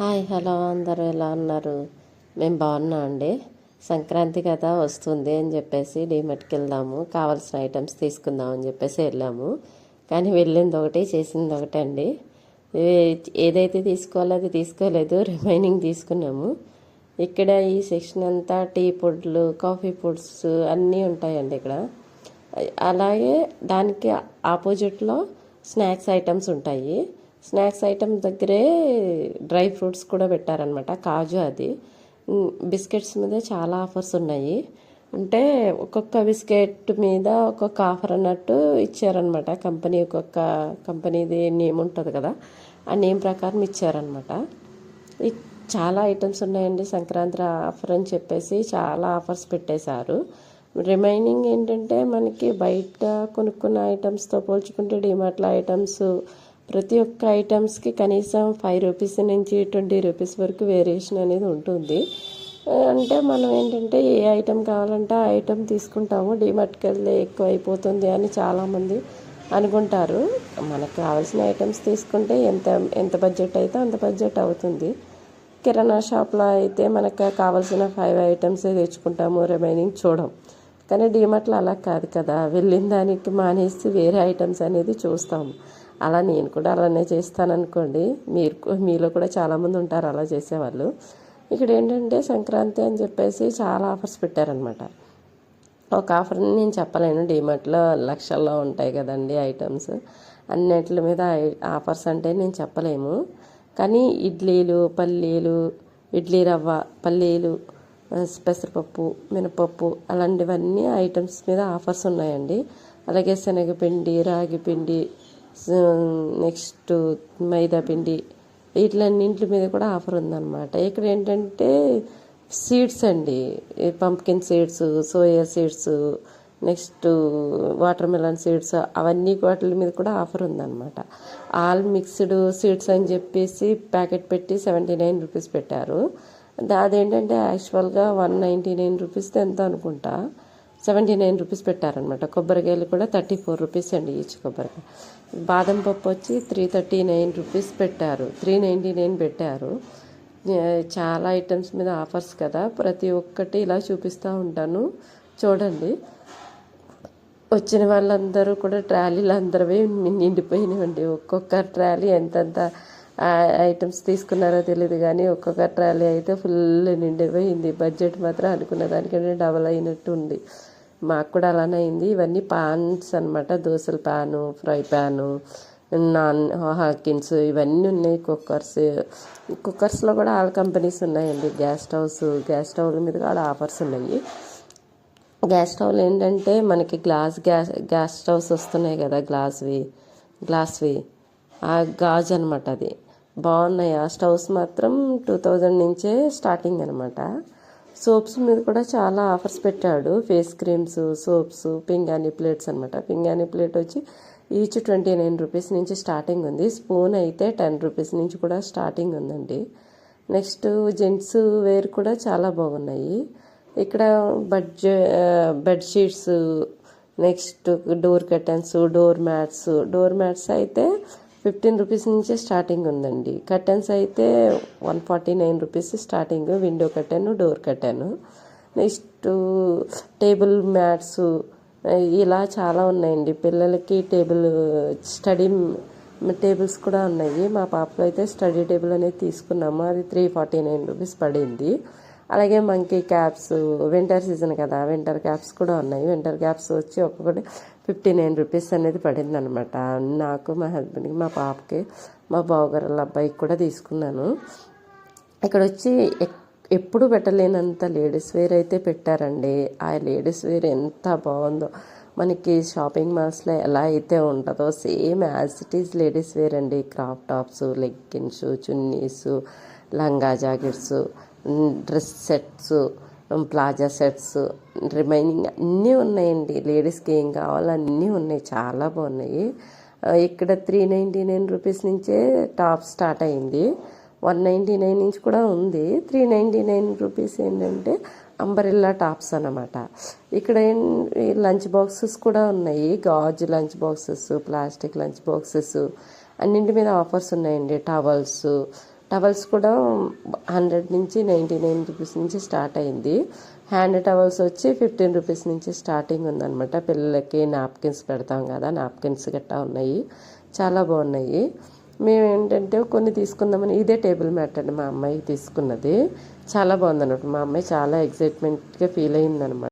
Hi hello అందరూ ఎలా ఉన్నారు? మేము బాగున్నాం అండి. సంక్రాంతి కదా వస్తుంది అని చెప్పేసి డీమర్ట్కి వెళ్దాము కావాల్సిన ఐటమ్స్ తీసుకుందాం అని చెప్పేసి వెళ్ళాము. కానీ వెళ్ళింది ఒకటి చేసింది ఒకటి అండి. ఏదైతే తీసుకోవాలో అది తీసుకోలేదు రిమైనింగ్ తీసుకున్నాము. ఇక్కడ ఈ సెక్షన్ అంతా టీ పొడులు కాఫీ పొడ్స్ అన్నీ ఉంటాయండి ఇక్కడ. అలాగే దానికి ఆపోజిట్లో స్నాక్స్ ఐటమ్స్ ఉంటాయి. స్నాక్స్ ఐటమ్ దగ్గరే డ్రై ఫ్రూట్స్ కూడా పెట్టారనమాట కాజు అది. బిస్కెట్స్ మీద చాలా ఆఫర్స్ ఉన్నాయి. అంటే ఒక్కొక్క బిస్కెట్ మీద ఒక్కొక్క ఆఫర్ అన్నట్టు ఇచ్చారనమాట కంపెనీ ఒక్కొక్క కంపెనీది నేమ్ ఉంటుంది కదా ఆ నేమ్ ప్రకారం ఇచ్చారనమాట చాలా ఐటమ్స్ ఉన్నాయండి సంక్రాంతి ఆఫర్ అని చెప్పేసి చాలా ఆఫర్స్ పెట్టేశారు. రిమైనింగ్ ఏంటంటే మనకి బయట కొనుక్కున్న ఐటమ్స్తో పోల్చుకుంటే డిమార్ట్ల ఐటమ్స్ ప్రతి ఒక్క ఐటమ్స్కి కనీసం ఫైవ్ రూపీస్ నుంచి ట్వంటీ రూపీస్ వరకు వేరియేషన్ అనేది ఉంటుంది. అంటే మనం ఏంటంటే ఏ ఐటెం కావాలంటే ఆ ఐటెం తీసుకుంటాము. డిమార్ట్కి వెళ్ళి ఎక్కువ అయిపోతుంది అని చాలామంది అనుకుంటారు. మనకు కావాల్సిన ఐటమ్స్ తీసుకుంటే ఎంత ఎంత బడ్జెట్ అయితే అంత బడ్జెట్ అవుతుంది. కిరాణా షాప్లో అయితే మనకు కావాల్సిన ఫైవ్ ఐటమ్స్ తెచ్చుకుంటాము రిమైనింగ్ చూడం. కానీ డిమార్ట్లో అలా కాదు కదా. వెళ్ళిన దానికి మానేసి వేరే ఐటమ్స్ అనేది చూస్తాము. అలా నేను కూడా అలానే చేస్తాను అనుకోండి మీరు మీలో కూడా చాలామంది ఉంటారు అలా చేసేవాళ్ళు. ఇక్కడ ఏంటంటే సంక్రాంతి అని చెప్పేసి చాలా ఆఫర్స్ పెట్టారనమాట. ఒక ఆఫర్ నేను చెప్పలేను. డిమార్ట్లో లక్షల్లో ఉంటాయి కదండి ఐటమ్స్. అన్నిటి మీద ఐ- ఆఫర్స్ అంటే నేను చెప్పలేము. కానీ ఇడ్లీలు పల్లీలు ఇడ్లీ రవ్వ పల్లీలు పెసరపప్పు మినపప్పు అలాంటివన్నీ ఐటమ్స్ మీద ఆఫర్స్ ఉన్నాయండి. అలాగే శనగపిండి రాగి పిండి నెక్స్ట్ మైదా పిండి వీటిలన్నింటి మీద కూడా ఆఫర్ ఉందన్నమాట. ఇక్కడ ఏంటంటే సీడ్స్ అండి. Pumpkin seeds soya seeds next watermelon seeds అవన్నీ వాటి మీద కూడా ఆఫర్ ఉందన్నమాట. ఆల్ మిక్స్డ్ సీడ్స్ అని చెప్పేసి ప్యాకెట్ పెట్టి సెవెంటీ నైన్ రూపీస్ పెట్టారు. అదేంటంటే యాక్చువల్గా వన్ నైంటీ నైన్ రూపీస్ ఎంత అనుకుంటా. సెవెంటీ నైన్ రూపీస్ పెట్టారనమాట కొబ్బరికాయలు కూడా థర్టీ ఫోర్ రూపీస్ అండి ఈచ్ కొబ్బరికాయ. బాదం పప్పు వచ్చి త్రీ థర్టీ నైన్ రూపీస్ పెట్టారు. త్రీ నైంటీ నైన్ పెట్టారు. చాలా ఐటమ్స్ మీద ఆఫర్స్ కదా. ప్రతి ఒక్కటి ఇలా చూపిస్తూ ఉంటాను. చూడండి. వచ్చిన వాళ్ళందరూ కూడా ట్రాలీలు అందరివి నిండిపోయినాయండి. ఒక్కొక్క ట్రాలీ ఎంతెంత ఐటమ్స్ తీసుకున్నారో తెలియదు కానీ ఒక్కొక్క ట్రాలీ అయితే ఫుల్ నిండిపోయింది బడ్జెట్ మాత్రం అనుకున్న దానికంటే డబల్ అయినట్టు ఉంది. మాకు కూడా అలానే అయింది. ఇవన్నీ పాన్స్ అనమాట దోశల pan fry pan non Hawkins ఇవన్నీ ఉన్నాయి. కుక్కర్స్ కుక్కర్స్లో కూడా ఆల్ కంపెనీస్ ఉన్నాయండి. గ్యాస్ స్టవ్స్ గ్యాస్ స్టవ్ల మీద కూడా ఆఫర్స్ ఉన్నాయి. గ్యాస్ స్టవ్లు ఏంటంటే మనకి గ్లాస్ గ్యాస్ గ్యాస్ స్టవ్స్ వస్తున్నాయి కదా గ్లాస్వి గ్లాస్వి ఆ గాజు అనమాట అది. బాగున్నాయి. ఆ స్టవ్స్ మాత్రం టూ థౌజండ్ నుంచే స్టార్టింగ్ అనమాట సోప్స్ మీద కూడా చాలా ఆఫర్స్ పెట్టాడు. ఫేస్ క్రీమ్స్ సోప్స్ పింగాణి ప్లేట్స్ అనమాట పింగాణి ప్లేట్ వచ్చి ఈచ్ ట్వంటీ నైన్ రూపీస్ నుంచి స్టార్టింగ్ ఉంది. స్పూన్ అయితే టెన్ రూపీస్ నుంచి కూడా స్టార్టింగ్ ఉందండి. నెక్స్ట్ జెంట్స్ వేర్ కూడా చాలా బాగున్నాయి. ఇక్కడ budget bedsheets next door curtains door mats door mats అయితే ఫిఫ్టీన్ రూపీస్ నుంచే స్టార్టింగ్ ఉందండి. కర్టన్స్ అయితే one forty nine rupees starting window curtain door curtain next table mats ఇలా చాలా ఉన్నాయండి. పిల్లలకి టేబుల్ స్టడీ టేబుల్స్ కూడా ఉన్నాయి. మా పాపకు అయితే స్టడీ టేబుల్ అనేది తీసుకున్నాము. అది త్రీ ఫార్టీ నైన్ రూపీస్ పడింది. అలాగే మంకీ క్యాప్స్ వింటర్ సీజన్ కదా వింటర్ క్యాప్స్ కూడా ఉన్నాయి. వింటర్ క్యాప్స్ వచ్చి ఒక్కొక్కటి ఫిఫ్టీ నైన్ రూపీస్ అనేది పడిందనమాట. నాకు మా హస్బెండ్కి మా పాపకి మా బావగారుల అబ్బాయికి కూడా తీసుకున్నాను. ఇక్కడ వచ్చి ఎప్పుడు పెట్టలేనంత లేడీస్ వేర్ అయితే పెట్టారండి. ఆ లేడీస్ వేర్ ఎంత బాగుందో. మనకి షాపింగ్ మాల్స్లో ఎలా అయితే ఉంటుందో same as it is ladies wear అండి. క్రాప్ టాప్స్ లెగ్గిన్స్ చున్నీస్ లంగా jackets dress sets palazzo sets remaining అన్నీ ఉన్నాయండి. లేడీస్కి ఏం కావాలో అన్నీ ఉన్నాయి. చాలా బాగున్నాయి. ఇక్కడ త్రీ నైంటీ నైన్ రూపీస్ నుంచే టాప్ స్టార్ట్ అయింది. వన్ నైంటీ నైన్ నుంచి కూడా ఉంది. త్రీ నైంటీ నైన్ రూపీస్ ఏంటంటే అంబరిల్లా టాప్స్ అన్నమాట. ఇక్కడ లంచ్ బాక్సెస్ కూడా ఉన్నాయి. గాజు lunch boxes plastic lunch boxes అన్నింటి మీద ఆఫర్స్ ఉన్నాయండి. టవల్స్ టవల్స్ కూడా హండ్రెడ్ నుంచి నైంటీ నైన్ రూపీస్ నుంచి స్టార్ట్ అయింది. హ్యాండ్ టవల్స్ వచ్చి ఫిఫ్టీన్ రూపీస్ నుంచి స్టార్టింగ్ ఉందన్నమాట. పిల్లలకి నాప్కిన్స్ పెడతాం కదా నాప్కిన్స్ గట్టా ఉన్నాయి. చాలా బాగున్నాయి. మేము ఏంటంటే కొన్ని తీసుకుందామని ఇదే టేబుల్ మ్యాట్ అండి మా అమ్మాయికి తీసుకున్నది. చాలా బాగుందన్నమాట. మా అమ్మాయి చాలా ఎగ్జైట్మెంట్గా ఫీల్ అయిందనమాట